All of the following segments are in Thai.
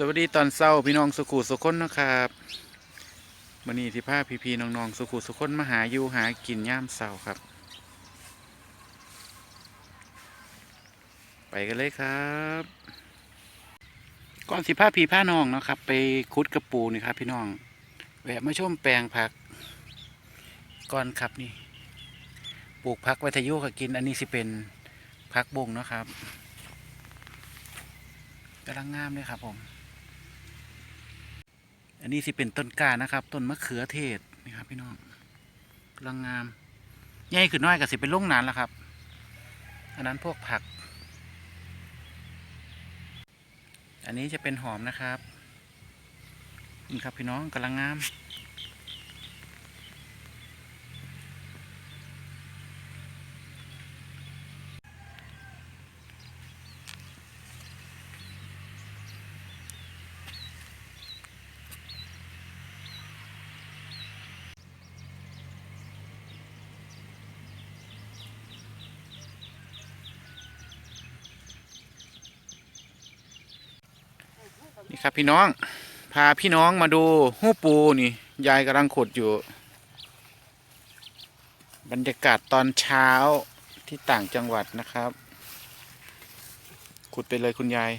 สวัสดีตอนเช้าพี่น้องสุขุสุคนนะครับวันนี้ที่พาพี่ๆน้องๆสุขุสุคนมาหาอยู่หากินย่ามเช้าครับ ไปกันเลยครับ ก่อนสิพาพี่พาน้องนะครับ ไปคุดกระปูนี่ครับ พี่น้องแวะมาชมแปลงผักก่อนครับนี่ ปลูกผักไวัทยุก็กิน อันนี้สิเป็นผักบงนะครับกำลังงามเลยครับผม อันนี้สิเป็นต้นกานะครับ ต้นมะเขือเทศนี่ครับ พี่น้องกำลังงามใหญ่ขึ้นน้อยกับสิเป็นลุงนานแล้วครับ อันนั้นพวกผัก อันนี้จะเป็นหอมนะครับนี่ครับพี่น้องกำลังงาม นี่ครับพี่น้อง พาพี่น้องมาดูหูปูนี่ ยายกำลังขุดอยู่ บรรยากาศตอนเช้าที่ต่างจังหวัดนะครับ ขุดไปเลยคุณยาย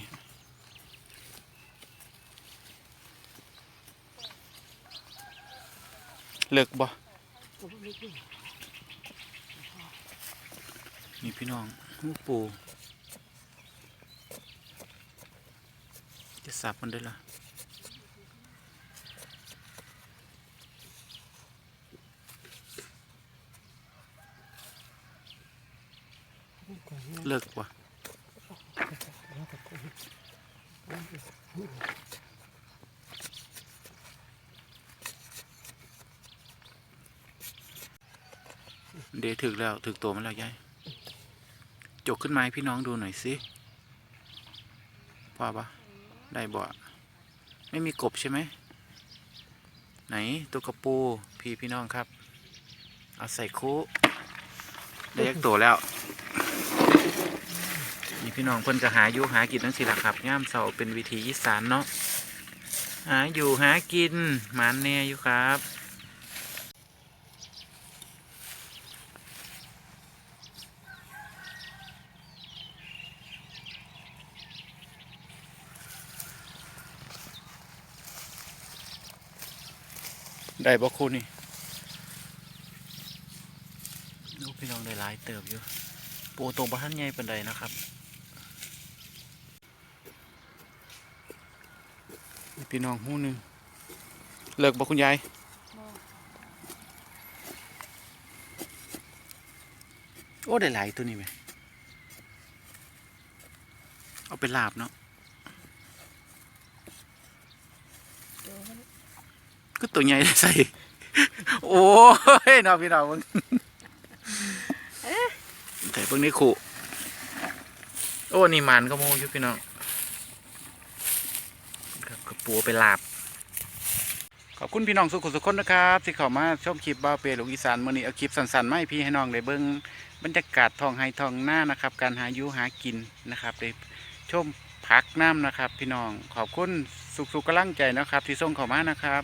เลิกบ่นี่พี่น้องหูปู จะสับมันด้วยล่ะเลิกว่ะเดถึกแล้วถึกตัวมันแล้วยายจกขึ้นมาให้พี่น้องดูหน่อยสิว่าปะ ได้บ่ไม่มีกบใช่ไหม ไหนตัวกระปูพี่พี่น้องครับ เอาใส่คุได้ยักตัวแล้ว นี่พี่น้องเพิ่นก็หาอยู่หากินทั้งสิละครับย่ามเสาเป็นวิธีอีสานเนาะหาอยู่หากินหมานแน่อยู่ครับ ได้บ่คู่นี่ลูกพี่น้องได้หลายเติบอยู่ ปูตรงบ้านใหญ่เป็นใดนะครับนี่พี่น้องหู้หนึ่งเลิกบ่คุณยายโอ้ ได้หลายตัวนี้ไหมเอาไปลาบเนาะ ก็ตัวใหญ่ได้ใส่ โอ้ยน้องพี่น้องมึงแต่เพิ่งนี้ขู่โอ้นี่มันก็โมยู่พี่น้องครับกระปูไปลาบ ขอบคุณพี่น้องสุขุสุขคนนะครับที่เข้ามาชมคลิปบ้าเปรหลงอีสานมื่อนี้เอาคลิปสั้นๆมาให้พี่ให้น้องได้เบิ้งบรรยากาศทองไฮทองหน้านะครับ การหายู่หากินนะครับได้ชมพักน้ำนะครับ พี่น้องขอบคุณสุขๆกำลังใจนะครับ ที่ส่งเข้ามานะครับ